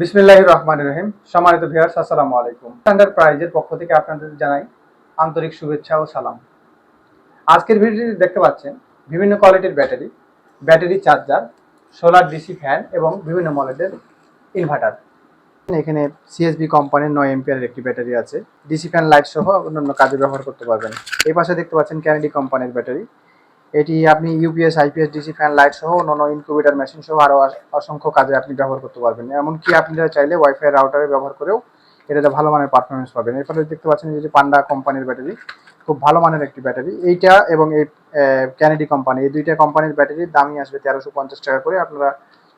বিসমিল্লাহ রহমান রহিম। সম্মানিত ভিউয়ার্স আসসালামু আলাইকুম। স্ট্যান্ডার্ড প্রাইজের পক্ষ থেকে আপনাদের জানাই আন্তরিক শুভেচ্ছা ও সালাম। আজকের ভিডিওটি দেখতে পাচ্ছেন বিভিন্ন কোয়ালিটির battery battery charger solar DC fan এবং বিভিন্ন মডেলের ইনভার্টার এখানে সিএসবি কোম্পানির নয় এম্পিয়ারের একটি ব্যাটারি আছে। ডিসি ফ্যান লাইট সহ অন্যান্য কাজে ব্যবহার করতে পারবেন। এই পাশে দেখতে পাচ্ছেন ক্যানেডি কোম্পানির ব্যাটারি এটি আপনি UPS IPS DC fan light সহ অন্যান্য ইনকিউবেটার মেশিন সহ আরও অসংখ্য কাজে আপনি ব্যবহার করতে পারবেন। এমনকি আপনারা চাইলে ওয়াইফাই রাউটারে ব্যবহার করেও এটাতে ভালো মানের পারফরমেন্স পাবেন। এরপরে দেখতে পাচ্ছেন যে পান্ডা কোম্পানির ব্যাটারি খুব ভালো মানের একটি ব্যাটারি এইটা এবং এই ক্যানেডি কোম্পানি এই দুইটা কোম্পানির ব্যাটারির দামই আসবে তেরোশো পঞ্চাশ টাকা করে। আপনারা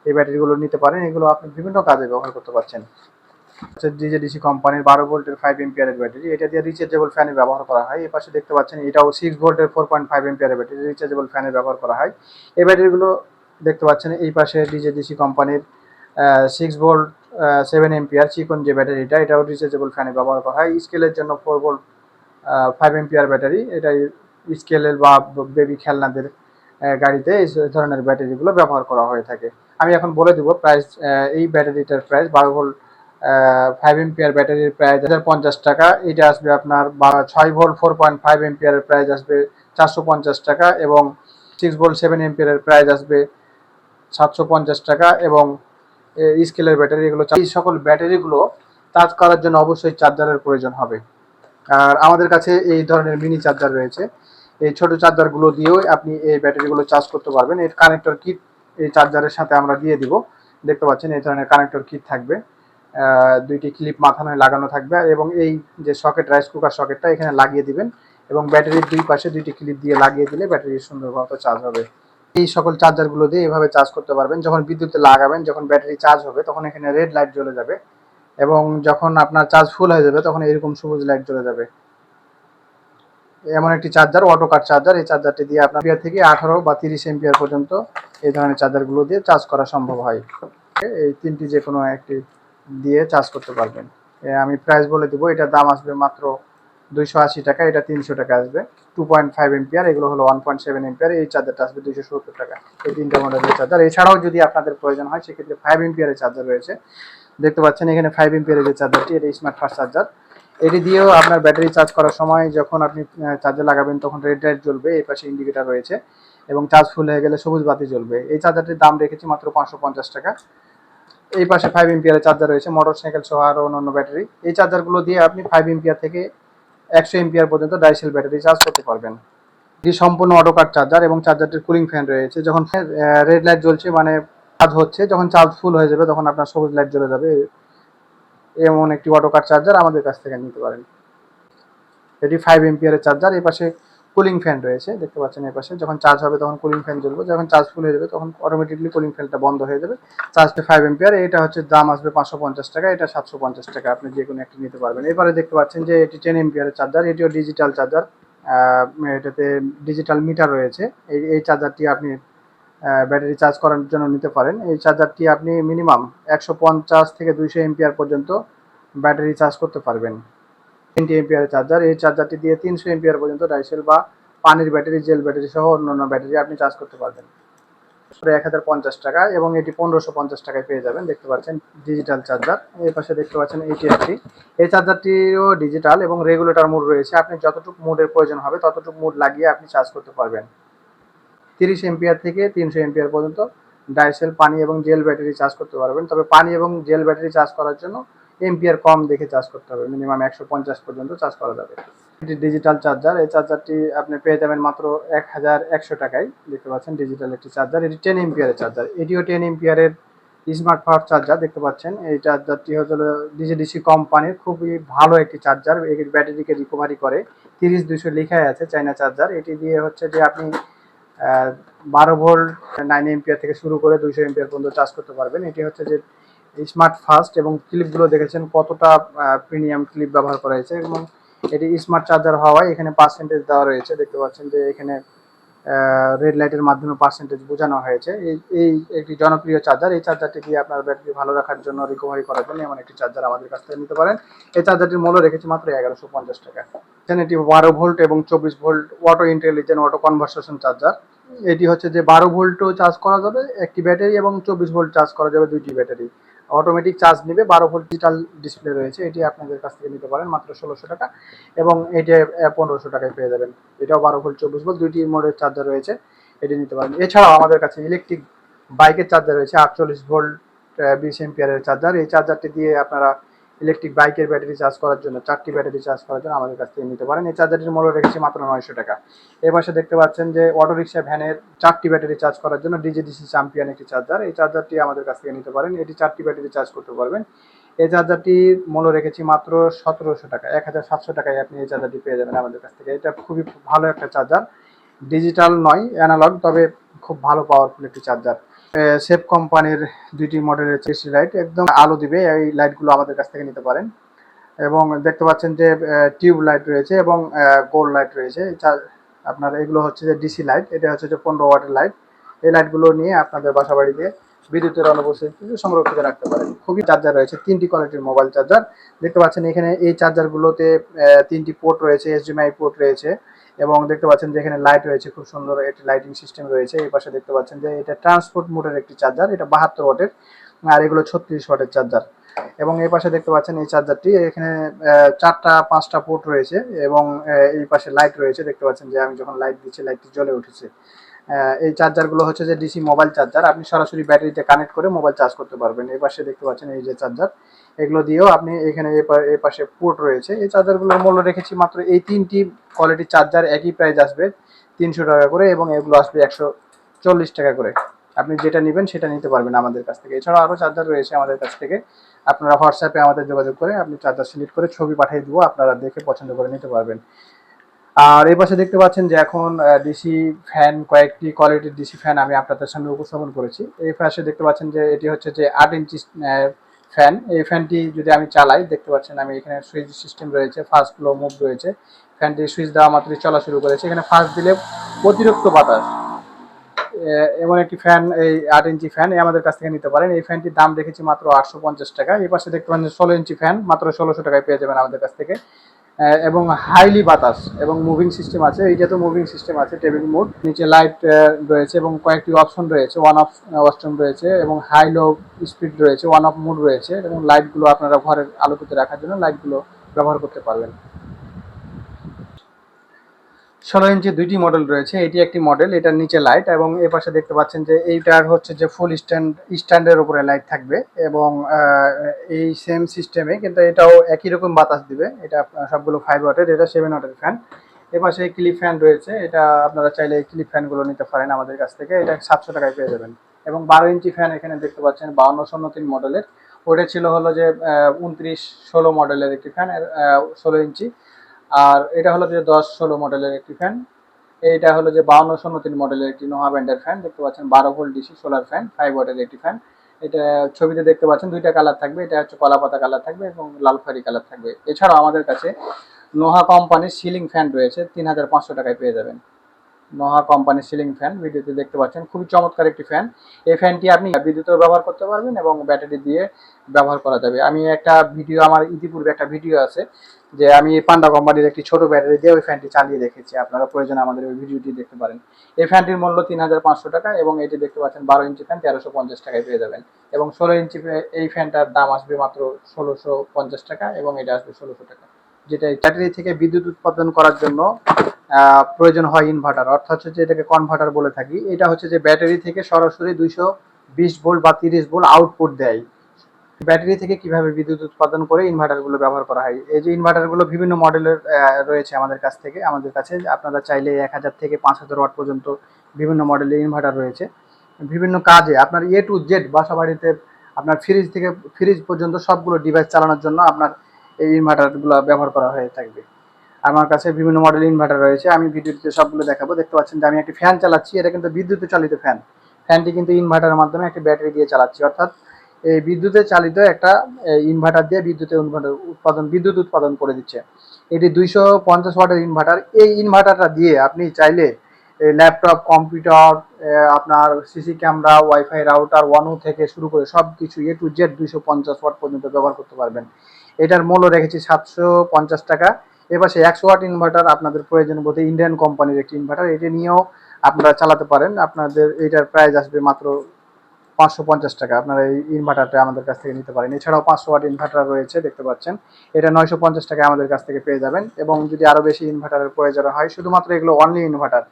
এই ব্যাটারিগুলো নিতে পারেন। এগুলো আপনি বিভিন্ন কাজে ব্যবহার করতে পারছেন। হচ্ছে ডিজেডিসি কোম্পানির বারো ভোল্টের ফাইভ এম্পিয়ারের ব্যাটারি এটা দিয়ে রিচার্জেবল ফ্যানে ব্যবহার করা হয়। এই পাশে দেখতে পাচ্ছেন, এটাও সিক্স ভোল্টের ফোর পয়েন্ট ফাইভ এম্পিয়ারের ব্যাটারি রিচার্জেবল ফ্যানে ব্যবহার করা হয়। এই ব্যাটারিগুলো দেখতে পাচ্ছেন, এই পাশে ডিজেডিসি কোম্পানির সিক্স ভোল্ট সেভেন এম্পিয়ার চিকন যে ব্যাটারিটা এটাও রিচার্জেবল ফ্যানে ব্যবহার করা হয়। স্কেলের জন্য four volt five ampere battery এটা স্কেলের বা বেবি খেলনাদের গাড়িতে এই ধরনের ব্যাটারিগুলো ব্যবহার করা হয়ে থাকে। আমি এখন বলে দেবো প্রাইস এই ব্যাটারিটার প্রাইস বারো ভোল্ট ফাইভ এম্পিয়ার ব্যাটারির প্রাইস হাজার পঞ্চাশ টাকা। এটা আসবে আপনার ছয় ভোল্ট ফোর পয়েন্ট ফাইভ এম্পিয়ারের প্রাইস আসবে চারশো পঞ্চাশ টাকা এবং সিক্স ভোল্ট সেভেন এম্পিয়ারের প্রাইস আসবে সাতশো পঞ্চাশ টাকা এবং স্কেলের ব্যাটারি এগুলো এই সকল ব্যাটারিগুলো চার্জ করার জন্য অবশ্যই চার্জারের প্রয়োজন হবে। আর আমাদের কাছে এই ধরনের মিনি চার্জার রয়েছে। এই ছোট চার্জারগুলো দিয়েও আপনি এই ব্যাটারিগুলো চার্জ করতে পারবেন। এর কানেক্টর কিট এই চার্জারের সাথে আমরা দিয়ে দিব। দেখতে পাচ্ছেন এই ধরনের কানেক্টর কিট থাকবে। দুইটি ক্লিপ মাথায় লাগানো থাকবে এবং এই যে সকেট রাইস কুকার সকেটটা এখানে লাগিয়ে দিবেন এবং ব্যাটারির দুই পাশে দুইটি ক্লিপ দিয়ে লাগিয়ে দিলে ব্যাটারি সুন্দরভাবে চার্জ হবে। এই সকল চার্জারগুলো দিয়ে এভাবে চার্জ করতে পারবেন। যখন বিদ্যুতে লাগাবেন, যখন ব্যাটারি চার্জ হবে, তখন এখানে রেড লাইট জ্বলে যাবে এবং যখন আপনার চার্জ ফুল হয়ে যাবে, তখন এরকম সবুজ লাইট জ্বলে যাবে। এমন একটি চার্জার অটো কাট চার্জার এই চার্জারটি দিয়ে আপনার এম্পিয়ার থেকে আঠারো বা তিরিশ এম্পিয়ার পর্যন্ত এই ধরনের চার্জারগুলো দিয়ে চার্জ করা সম্ভব হয়। এই তিনটি যে কোনো একটি দিয়ে চার্জ করতে পারবেন। আমি প্রাইস বলে দেবো এটার দাম আসবে মাত্র দুইশো আশি টাকা, এটা তিনশো টাকা আসবে। টু পয়েন্ট ফাইভ এম্পিয়ার এগুলো হলো ওয়ান পয়েন্ট সেভেন এম্পিয়ার এই চার্জারটা আসবে দুইশো সত্তর টাকা, এই তিনটা মডেলের চার্জার এছাড়াও যদি আপনাদের প্রয়োজন হয়, সেক্ষেত্রে ফাইভ এম্পিয়ারের চার্জার রয়েছে। দেখতে পাচ্ছেন এখানে ফাইভ এম্পিয়ারের যে চার্জারটি এটা স্মার্ট ফাস্ট চার্জার এটি দিয়েও আপনার ব্যাটারি চার্জ করার সময় যখন আপনি চার্জে লাগাবেন, তখন রেড লাইট জ্বলবে, এই পাশে ইন্ডিকেটার রয়েছে। এবং চার্জ ফুল হয়ে গেলে সবুজ বাতি জ্বলবে। এই চার্জারটির দাম রেখেছি মাত্র পাঁচশো পঞ্চাশ টাকা। এই পাশে ফাইভ এম্পিয়ারের চার্জার রয়েছে মোটর সাইকেল সহ আরও অন্যান্য ব্যাটারি এই চার্জারগুলো দিয়ে আপনি ফাইভ এম্পিয়ার থেকে একশো এম্পিয়ার পর্যন্ত ডাইসেল ব্যাটারি চার্জ করতে পারবেন। এটি সম্পূর্ণ অটো কাট চার্জার এবং চার্জারটির কুলিং ফ্যান রয়েছে। যখন রেড লাইট জ্বলছে মানে চার্জ হচ্ছে, যখন চার্জ ফুল হয়ে যাবে, তখন আপনার সবুজ লাইট জ্বলে যাবে। এমন একটি অটো কাট চার্জার আমাদের কাছ থেকে নিতে পারেন। এটি ফাইভ এম্পিয়ারের চার্জার এই পাশে কুলিং ফ্যান রয়েছে, দেখতে পাচ্ছেন এই পাশে। যখন চার্জ হবে তখন কুলিং ফ্যান জ্বলবে, যখন চার্জ ফুল হয়ে যাবে তখন অটোমেটিকলি কুলিং ফ্যানটা বন্ধ হয়ে যাবে। চার্জটা ফাইভ এম্পিয়ার এটা হচ্ছে দাম আসবে পাঁচশো পঞ্চাশ টাকা, এটা সাতশো পঞ্চাশ টাকা, আপনি যে কোনো একটি নিতে পারবেন। এবারে দেখতে পাচ্ছেন যে এটি টেন এম্পিয়ারের চার্জার এটিও ডিজিটাল চার্জার এটাতে ডিজিটাল মিটার রয়েছে। এই এই চার্জারটি আপনি ব্যাটারি চার্জ করার জন্য নিতে পারেন। এই চার্জারটি আপনি মিনিমাম একশো পঞ্চাশ থেকে দুইশো এম্পিয়ার পর্যন্ত ব্যাটারি চার্জ করতে পারবেন। তিনটি এম্পিয়ারের চার্জার এই চার্জারটি দিয়ে তিনশো এম্পিয়ার পর্যন্ত ডাইসেল বা পানির ব্যাটারি জেল ব্যাটারি সহ অন্যান্য ব্যাটারি আপনি চার্জ করতে পারবেন। এক হাজার পঞ্চাশ টাকা এবং এটি পনেরোশো পঞ্চাশ টাকায় পেয়ে যাবেন, দেখতে পাচ্ছেন ডিজিটাল চার্জার এই পাশে দেখতে পাচ্ছেন এইটি একটি এই চার্জারটিও ডিজিটাল এবং রেগুলেটর মোড রয়েছে। আপনি যতটুকু মোডের প্রয়োজন হবে, ততটুকু মোড লাগিয়ে আপনি চার্জ করতে পারবেন। তিরিশ এম্পিয়ার থেকে তিনশো এম্পিয়ার পর্যন্ত ডাইসেল পানি এবং জেল ব্যাটারি চার্জ করতে পারবেন। তবে পানি এবং জেল ব্যাটারি চার্জ করার জন্য এম্পিয়ার কম দেখে চার্জ করতে হবে। মিনিমাম একশো পঞ্চাশ পর্যন্ত চার্জ করা যাবে। এটি ডিজিটাল চার্জার এই চার্জারটি আপনি পেয়ে যাবেন মাত্র এক হাজার একশো টাকায়। দেখতে পাচ্ছেন ডিজিটাল একটি চার্জার এটি টেন এম্পিয়ারের চার্জার এটিও টেন এম্পিয়ারের স্মার্ট ফাস্ট চার্জার দেখতে পাচ্ছেন। এই চার্জারটি হচ্ছে ডিজিডিসি কোম্পানির খুবই ভালো একটি চার্জার এটির ব্যাটারিকে রিকভারি করে। তিরিশ দুশো লেখাই আছে চাইনা চার্জার এটি দিয়ে হচ্ছে যে আপনি বারো ভোল্ট নাইন এম্পিয়ার থেকে শুরু করে দুইশো এম্পিয়ার পর্যন্ত চার্জ করতে পারবেন। এটি হচ্ছে যে স্মার্ট ফাস্ট এবং ক্লিপগুলো দেখেছেন কতটা প্রিমিয়াম ক্লিপ ব্যবহার করা হয়েছে এবং এটি স্মার্ট চার্জার হওয়ায় এখানে পার্সেন্টেজ দেওয়া রয়েছে। দেখতে পাচ্ছেন যে এখানে রেড লাইটের মাধ্যমে পার্সেন্টেজ বোঝানো হয়েছে। এই এই একটি জনপ্রিয় চার্জার এই চার্জারটি দিয়ে আপনার ব্যাটারি ভালো রাখার জন্য রিকভারি করার জন্য এমন একটি চার্জার আমাদের কাছ থেকে নিতে পারেন। এই চার্জারটির মূল্য রেখেছি মাত্র এগারোশো পঞ্চাশ টাকা। এখানে এটি বারো ভোল্ট এবং চব্বিশ volt auto intelligent auto conversation charger এটি হচ্ছে যে বারো ভোল্টও চার্জ করা যাবে, একটি ব্যাটারি এবং চব্বিশ ভোল্ট চার্জ করা যাবে দুইটি ব্যাটারি অটোমেটিক চার্জ নেবে, বারো ভোল্ট ডিজিটাল ডিসপ্লে রয়েছে, এটি আপনাদের কাছ থেকে নিতে পারেন, মাত্র ষোলোশো টাকা। এবং এটি পনেরোশো টাকায় পেয়ে যাবেন। এটাও বারো ভোল্ট চব্বিশ ভোল্ট দুইটি মোডের চার্জার রয়েছে, এটি নিতে পারেন। এছাড়াও আমাদের কাছে ইলেকট্রিক বাইকের চার্জার রয়েছে, আটচল্লিশ ভোল্ট বিশ এম্পিয়ারের চার্জার এই চার্জারটি দিয়ে আপনারা ইলেকট্রিক বাইকের ব্যাটারি চার্জ করার জন্য, চারটি ব্যাটারি চার্জ করার জন্য আমাদের কাছ থেকে নিতে পারেন। এই চার্জারটির মূল্য রেখেছি মাত্র নয়শো টাকা। এ পাশে দেখতে পাচ্ছেন যে অটো রিক্সা ভ্যানের চারটি ব্যাটারি চার্জ করার জন্য ডিজিডিসি চ্যাম্পিয়ন একটি চার্জার এই চার্জারটি আমাদের কাছ থেকে নিতে পারেন। এটি চারটি ব্যাটারি চার্জ করতে পারবেন। এই চার্জারটির মূল্য রেখেছি মাত্র সতেরোশো টাকা। এক হাজার সাতশো টাকায় আপনি এই চার্জারটি পেয়ে যাবেন আমাদের কাছ থেকে। এটা খুবই ভালো একটা চার্জার ডিজিটাল নয় অ্যানালগ তবে খুব ভালো পাওয়ারফুল একটি চার্জার সেফ কোম্পানির দুইটি মডেলের এসি লাইট একদম আলো দিবে, এই লাইটগুলো আমাদের কাছ থেকে নিতে পারেন। এবং দেখতে পাচ্ছেন যে টিউব লাইট রয়েছে এবং গোল লাইট রয়েছে। আপনার এগুলো হচ্ছে যে ডিসি লাইট এটা হচ্ছে যে পনেরো ওয়াটের লাইট এই লাইটগুলো নিয়ে আপনাদের বাসা বাড়িতে বিদ্যুতের অনুপস্থিতিতে সংরক্ষিত রাখতে পারেন। খুবই চার্জার রয়েছে, তিনটি কোয়ালিটির মোবাইল চার্জার দেখতে পাচ্ছেন এখানে এই চার্জারগুলোতে তিনটি পোর্ট রয়েছে এইচডিএমআই পোর্ট রয়েছে। এবং দেখতে পাচ্ছেন যে এখানে লাইট রয়েছে, খুব সুন্দর একটি লাইটিং সিস্টেম রয়েছে। এই পাশে দেখতে পাচ্ছেন যে এটা ট্রান্সপোর্ট মোটের একটি চার্জার এটা বাহাত্তর ওয়াটের, আর এগুলো ছত্রিশ ওয়াটের চার্জার এবং এই পাশে দেখতে পাচ্ছেন এই চার্জারটি এখানে চারটা, পাঁচটা পোর্ট রয়েছে এবং এই পাশে লাইট রয়েছে। দেখতে পাচ্ছেন যে আমি যখন লাইট দিচ্ছি লাইটটি জ্বলে উঠেছে। এই চার্জারগুলো হচ্ছে যে ডিসি মোবাইল চার্জার আপনি সরাসরি ব্যাটারিতে কানেক্ট করে মোবাইল চার্জ করতে পারবেন। এই পাশে দেখতে পাচ্ছেন এই যে চার্জার এগুলো দিয়েও আপনি এখানে এই পাশে পোর্ট রয়েছে। এই চার্জারগুলোর মূল্য রেখেছি মাত্র এই তিনটি কোয়ালিটির চার্জার একই প্রাইস আসবে তিনশো টাকা করে এবং এগুলো আসবে একশো চল্লিশ টাকা করে। আপনি যেটা নেবেন সেটা নিতে পারবেন আমাদের কাছ থেকে। এছাড়াও আরও চার্জার রয়েছে আমাদের কাছ থেকে। আপনারা হোয়াটসঅ্যাপে আমাদের যোগাযোগ করে আপনি চার্জার সিলেক্ট করে ছবি পাঠিয়ে দেবো। আপনারা দেখে পছন্দ করে নিতে পারবেন। আর এই পাশে দেখতে পাচ্ছেন যে এখন ডিসি ফ্যান কয়েকটি কোয়ালিটির ডিসি ফ্যান আমি আপনাদের সামনে উপস্থাপন করেছি। এই পাশে দেখতে পাচ্ছেন যে এটি হচ্ছে যে আট ইঞ্চি ফ্যান এই ফ্যানটি যদি আমি চালাই, দেখতে পাচ্ছেন আমি এখানে সুইচ সিস্টেম রয়েছে ফাস্ট ফ্লো মুভ রয়েছে। ফ্যানটি সুইচ দেওয়া মাত্রই চলা শুরু করেছে। এখানে ফার্স্ট দিলে অতিরিক্ত বাতাস। এমন একটি ফ্যান এই আট ইঞ্চি ফ্যান আমাদের কাছ থেকে নিতে পারেন। এই ফ্যানটির দাম রেখেছি মাত্র আটশো পঞ্চাশ টাকা। এই পাশে দেখতে পাচ্ছেন ষোলো ইঞ্চি ফ্যান মাত্র ষোলোশো টাকায় পেয়ে যাবেন আমাদের কাছ থেকে। এবং হাইলি বাতাস এবং মুভিং সিস্টেম আছে। এইটা তো মুভিং সিস্টেম আছে টেবিল মোড নিচে লাইট রয়েছে এবং কয়েকটি অপশন রয়েছে। ওয়ান অফ অপশন রয়েছে এবং হাই লো স্পিড রয়েছে। ওয়ান অফ মোড রয়েছে এবং লাইটগুলো আপনারা ঘরের আলোকিত রাখার জন্য লাইটগুলো ব্যবহার করতে পারবেন। ষোলো ইঞ্চি দুইটি মডেল রয়েছে। এটি একটি মডেল এটার নিচে লাইট এবং এ পাশে দেখতে পাচ্ছেন যে এইটার হচ্ছে যে ফুল স্ট্যান্ড স্ট্যান্ডের উপরে লাইট থাকবে এবং এই সেম সিস্টেমে কিন্তু এটাও একই রকম বাতাস দিবে। এটা সবগুলো ফাইভ ওয়াটের এটা সেভেন ওয়াটের ফ্যান এ পাশে ক্লিপ ফ্যান রয়েছে। এটা আপনারা চাইলে এই ক্লিপ ফ্যানগুলো নিতে পারেন আমাদের কাছ থেকে। এটা সাতশো টাকায় পেয়ে যাবেন। এবং বারো ইঞ্চি ফ্যান এখানে দেখতে পাচ্ছেন বাউন্ন শূন্য তিন মডেলের ওটা ছিল হলো যে উনত্রিশ ষোলো মডেলের একটি ফ্যান ষোলো ইঞ্চি। আর এটা হলো যে দশ ষোলো মডেলের একটি ফ্যান এইটা হলো যে বাউন্ন শূন্য তিন মডেলের একটি নোহা ব্যান্ডের ফ্যান দেখতে পাচ্ছেন, বারো volt DC solar fan five ওয়াটের একটি ফ্যান এটা ছবিতে দেখতে পাচ্ছেন, দুইটা কালার থাকবে। এটা হচ্ছে কলা পাতা কালার থাকবে এবং লাল ফারি কালার থাকবে। এছাড়াও আমাদের কাছে নোহা কোম্পানির সিলিং ফ্যান রয়েছে, তিন হাজার পাঁচশো টাকায় পেয়ে যাবেন। নোহা কোম্পানির সিলিং ফ্যান ভিডিওতে দেখতে পাচ্ছেন, খুবই চমৎকার একটি ফ্যান এই ফ্যানটি আপনি বিদ্যুতেও ব্যবহার করতে পারবেন এবং ব্যাটারি দিয়ে ব্যবহার করা যাবে। আমি একটা ভিডিও, আমার ইতিপূর্বে একটা ভিডিও আছে যে আমি পান্ডা কোম্পানির একটি ছোট ব্যাটারি দিয়ে ওই ফ্যানটি চালিয়ে দেখেছি। আপনারা প্রয়োজনে আমাদের ওই ভিডিওটি দেখতে পারেন। এই ফ্যানটির মূল্য তিন হাজার পাঁচশো টাকা এবং এটি দেখতে পাচ্ছেন বারো ইঞ্চি ফ্যান, তেরোশো পঞ্চাশ টাকায় পেয়ে যাবেন। এবং ষোলো ইঞ্চি এই ফ্যানটার দাম আসবে মাত্র ষোলোশো পঞ্চাশ টাকা এবং এটা আসবে ষোলোশো টাকা। যেটা ব্যাটারি থেকে বিদ্যুৎ উৎপাদন করার জন্য প্রয়োজন হয় ইনভার্টার অর্থাৎ হচ্ছে যে এটাকে কনভার্টার বলে থাকি। এটা হচ্ছে যে ব্যাটারি থেকে সরাসরি দুইশো বিশ ভোল্ট বা তিরিশ ভোল্ট আউটপুট দেয়। ব্যাটারি থেকে কীভাবে বিদ্যুৎ উৎপাদন করে ইনভার্টারগুলো ব্যবহার করা হয়? এই যে ইনভার্টারগুলো বিভিন্ন মডেলের রয়েছে আমাদের কাছ থেকে, আমাদের কাছে। আপনারা চাইলে এক হাজার থেকে পাঁচ হাজার ওয়াট পর্যন্ত বিভিন্ন মডেলের ইনভার্টার রয়েছে। বিভিন্ন কাজে আপনার এ টু জেড বাসা বাড়িতে আপনার ফ্রিজ থেকে ফ্রিজ পর্যন্ত সবগুলো ডিভাইস চালানোর জন্য আপনার এই ইনভার্টারগুলো ব্যবহার করা হয়ে থাকবে। আমার কাছে বিভিন্ন মডেল ইনভার্টার রয়েছে। আমি ভিডিওতে সবগুলো দেখাবো। দেখতে পাচ্ছেন যে আমি একটি ফ্যান চালাচ্ছি। এটা কিন্তু বিদ্যুতে চালিত ফ্যান ফ্যানটি কিন্তু ইনভার্টারের মাধ্যমে একটি ব্যাটারি দিয়ে চালাচ্ছি। অর্থাৎ এই বিদ্যুতে চালিত একটা ইনভার্টার দিয়ে বিদ্যুতে উৎপাদন বিদ্যুৎ উৎপাদন করে দিচ্ছে। এটি দুইশো পঞ্চাশ ওয়াটের ইনভার্টার এই ইনভার্টারটা দিয়ে আপনি চাইলে ল্যাপটপ কম্পিউটার আপনার সিসি ক্যামেরা ওয়াইফাই রাউটার ওয়ানও থেকে শুরু করে সব কিছু এ টু জেড দুইশো পঞ্চাশ ওয়াট পর্যন্ত ব্যবহার করতে পারবেন। এটার মূল্য রেখেছি সাতশো পঞ্চাশ টাকা। এবার সে একশো ওয়াট ইনভার্টার আপনাদের প্রয়োজন বোধে ইন্ডিয়ান কোম্পানির একটি ইনভার্টার এটা নিয়েও আপনারা চালাতে পারেন। আপনাদের, এটার প্রাইস আসবে মাত্র পাঁচশো পঞ্চাশ টাকা। আপনারা এই ইনভার্টারটা আমাদের কাছ থেকে নিতে পারেন। এছাড়াও পাঁচশো ওয়াট ইনভার্টার রয়েছে, দেখতে পাচ্ছেন। এটা নয়শো পঞ্চাশ টাকায় আমাদের কাছ থেকে পেয়ে যাবেন এবং যদি আরও বেশি ইনভার্টারের প্রয়োজন হয়, শুধুমাত্র এগুলো অনলি ইনভার্টার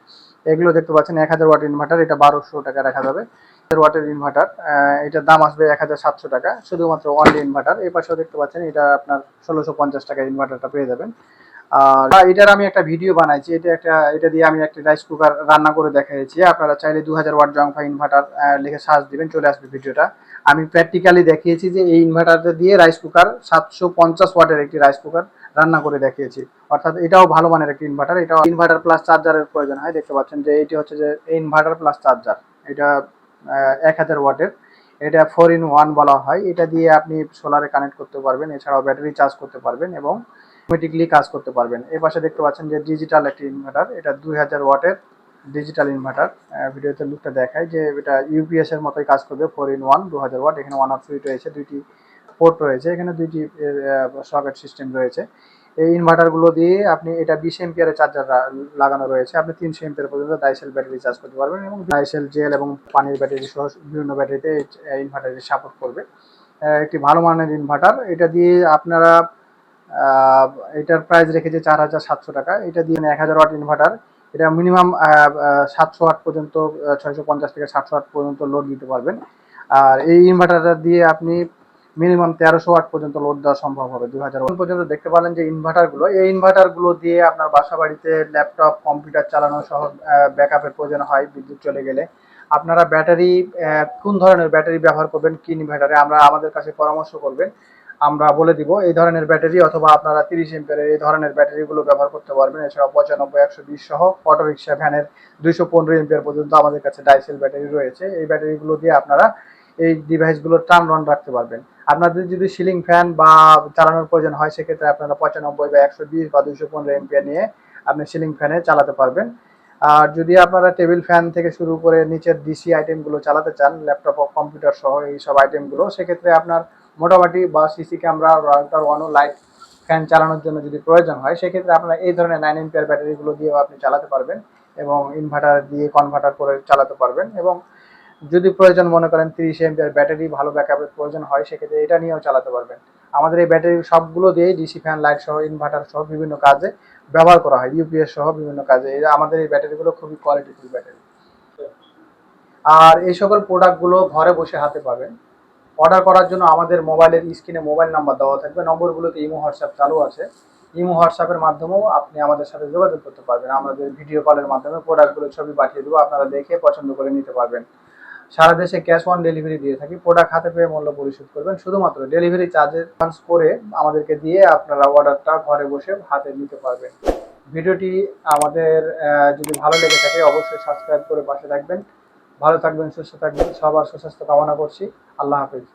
এগুলো দেখতে পাচ্ছেন, এক হাজার ওয়াট ইনভার্টার এটা বারোশো টাকা রাখা যাবে। ওয়াটের ইনভার্টার এটার দাম আসবে এক হাজার সাতশো টাকা। শুধুমাত্র অনলি ইনভার্টার এই পাশেও দেখতে পাচ্ছেন, এটা আপনার ষোলোশো পঞ্চাশ টাকা ইনভার্টারটা পেয়ে যাবেন। আর এটার আমি একটা ভিডিও বানাইছি। এটা একটা, এটা দিয়ে আমি একটা রাইস কুকার রান্না করে দেখাইছি। আপনারা চাইলে দু হাজার ওয়াট জংফা ইনভার্টার লিখে সার্চ দিবেন, চলে আসবে ভিডিওটা। আমি প্র্যাকটিক্যালি দেখিয়েছি যে এই ইনভার্টারটা দিয়ে রাইস কুকার সাতশো পঞ্চাশ ওয়াটের একটি রাইস কুকার রান্না করে দেখিয়েছি। অর্থাৎ এটাও ভালো মানের একটি ইনভার্টার এটাও ইনভার্টার প্লাস চার্জারের প্রয়োজন হয়, দেখতে পাচ্ছেন যে এটি হচ্ছে যে ইনভার্টার প্লাস চার্জার এটা এক হাজার ওয়াটের এটা ফোর ইন ওয়ান বলা হয়। এটা দিয়ে আপনি সোলারে কানেক্ট করতে পারবেন। এছাড়াও ব্যাটারি চার্জ করতে পারবেন এবং অটোমেটিকলি কাজ করতে পারবেন। এই পাশে দেখতে পাচ্ছেন যে ডিজিটাল একটি ইনভার্টার এটা দুই হাজার ওয়াটের ডিজিটাল ইনভার্টার ভিডিওতে লুকটা দেখায় যে এটা ইউপিএস এর মতোই কাজ করবে ফোর ইন ওয়ান দু হাজার ওয়াট এখানে ওয়ান অফ সুইট রয়েছে, দুইটি পোর্ট রয়েছে, এখানে দুইটি সকেট সিস্টেম রয়েছে। এই ইনভার্টারগুলো দিয়ে আপনি এটা বিশ এমপিয়ারের চার্জার লাগানো রয়েছে। আপনি তিনশো এমপিয়ার পর্যন্ত ডাইসেল ব্যাটারি চার্জ করতে পারবেন এবং ডাইসেল জেল এবং পানির ব্যাটারি সহ বিভিন্ন ব্যাটারিতে ইনভার্টারটি সাপোর্ট করবে। একটি ভালো মানের ইনভার্টার এটা দিয়ে আপনারা এটার প্রাইস রেখেছে চার হাজার সাতশো টাকা। এটা দিয়ে এক হাজার ওয়াট ইনভার্টার এটা মিনিমাম সাতশো ওয়াট পর্যন্ত ছয়শো পঞ্চাশ থেকে সাতশো ওয়াট পর্যন্ত লোড দিতে পারবেন। আর এই ইনভার্টারটা দিয়ে আপনি মিনিমাম তেরোশো ওয়াট পর্যন্ত লোড দেওয়া সম্ভব হবে দু হাজার পর্যন্ত দেখতে পারেন যে ইনভার্টারগুলো এই ইনভার্টারগুলো দিয়ে আপনার বাসা বাড়িতে ল্যাপটপ কম্পিউটার চালানো সহ ব্যাকআপের প্রয়োজন হয় বিদ্যুৎ চলে গেলে। আপনারা ব্যাটারি কোন ধরনের ব্যাটারি ব্যবহার করবেন, কি ইনভার্টারে আমরা আমাদের কাছে পরামর্শ করবেন। আমরা বলে দিব, এই ধরনের ব্যাটারি অথবা আপনারা তিরিশ এম্পিয়ারের এই ধরনের ব্যাটারিগুলো ব্যবহার করতে পারবেন। এছাড়াও পঁচানব্বই, একশো বিশ সহ অটো রিক্সা ভ্যানের দুইশো পনেরো এম্পিয়ার পর্যন্ত আমাদের কাছে ডাইসেল ব্যাটারি রয়েছে। এই ব্যাটারিগুলো দিয়ে আপনারা এই ডিভাইসগুলো টার্ন অন রাখতে পারবেন। আপনাদের যদি সিলিং ফ্যান বা চালানোর প্রয়োজন হয়, সেক্ষেত্রে আপনারা পঁচানব্বই বা একশো বিশ বা দুইশো পনেরো এম্পিয়ার নিয়ে আপনি সিলিং ফ্যানে চালাতে পারবেন। আর যদি আপনারা টেবিল ফ্যান থেকে শুরু করে নিচের ডিসি আইটেমগুলো চালাতে চান, ল্যাপটপ, কম্পিউটার সহ এই সব আইটেমগুলো, সেক্ষেত্রে আপনার মোটামুটি বা সিসি ক্যামেরা রাউটার ওয়ানও লাইট ফ্যান চালানোর জন্য যদি প্রয়োজন হয়, সেক্ষেত্রে আপনারা এই ধরনের নাইন এম্পিয়ার ব্যাটারিগুলো দিয়েও আপনি চালাতে পারবেন এবং ইনভার্টার দিয়ে কনভার্টার করে চালাতে পারবেন এবং যদি প্রয়োজন মনে করেন তিরিশ এমপিআর ব্যাটারি ভালো ব্যাকআপের প্রয়োজন হয়, সেক্ষেত্রে এটা নিয়েও চালাতে পারবেন। আমাদের এই ব্যাটারি সবগুলো দিয়ে ডিসি ফ্যান লাইট সহ ইনভার্টার সহ বিভিন্ন কাজে ব্যবহার করা হয় ইউপিএস সহ বিভিন্ন কাজে। আমাদের এই ব্যাটারিগুলো খুবই কোয়ালিটিফুল ব্যাটারি আর এই সকল প্রোডাক্টগুলো ঘরে বসে হাতে পাবেন। অর্ডার করার জন্য আমাদের মোবাইলের স্ক্রিনে মোবাইল নাম্বার দেওয়া থাকবে। নম্বরগুলোতে ইমো, হোয়াটসঅ্যাপ চালু আছে। ইমো, হোয়াটসঅ্যাপের মাধ্যমেও আপনি আমাদের সাথে যোগাযোগ করতে পারবেন। আমাদের ভিডিও কলের মাধ্যমে প্রোডাক্টগুলোর ছবি পাঠিয়ে দেবো। আপনারা দেখে পছন্দ করে নিতে পারবেন। সারা দেশে ক্যাশ অন ডেলিভারি দিয়ে থাকি। প্রোডাক্ট হাতে পেয়ে মূল্য পরিশোধ করবেন। শুধুমাত্র ডেলিভারি চার্জের অ্যাডভান্স করে আমাদেরকে দিয়ে আপনারা অর্ডারটা ঘরে বসে হাতে নিতে পারবেন। ভিডিওটি আমাদের যদি ভালো লেগে থাকে অবশ্যই সাবস্ক্রাইব করে পাশে থাকবেন। ভালো থাকবেন সুস্থ থাকবেন। সবার সুস্বাস্থ্য কামনা করছি। আল্লাহ হাফিজ।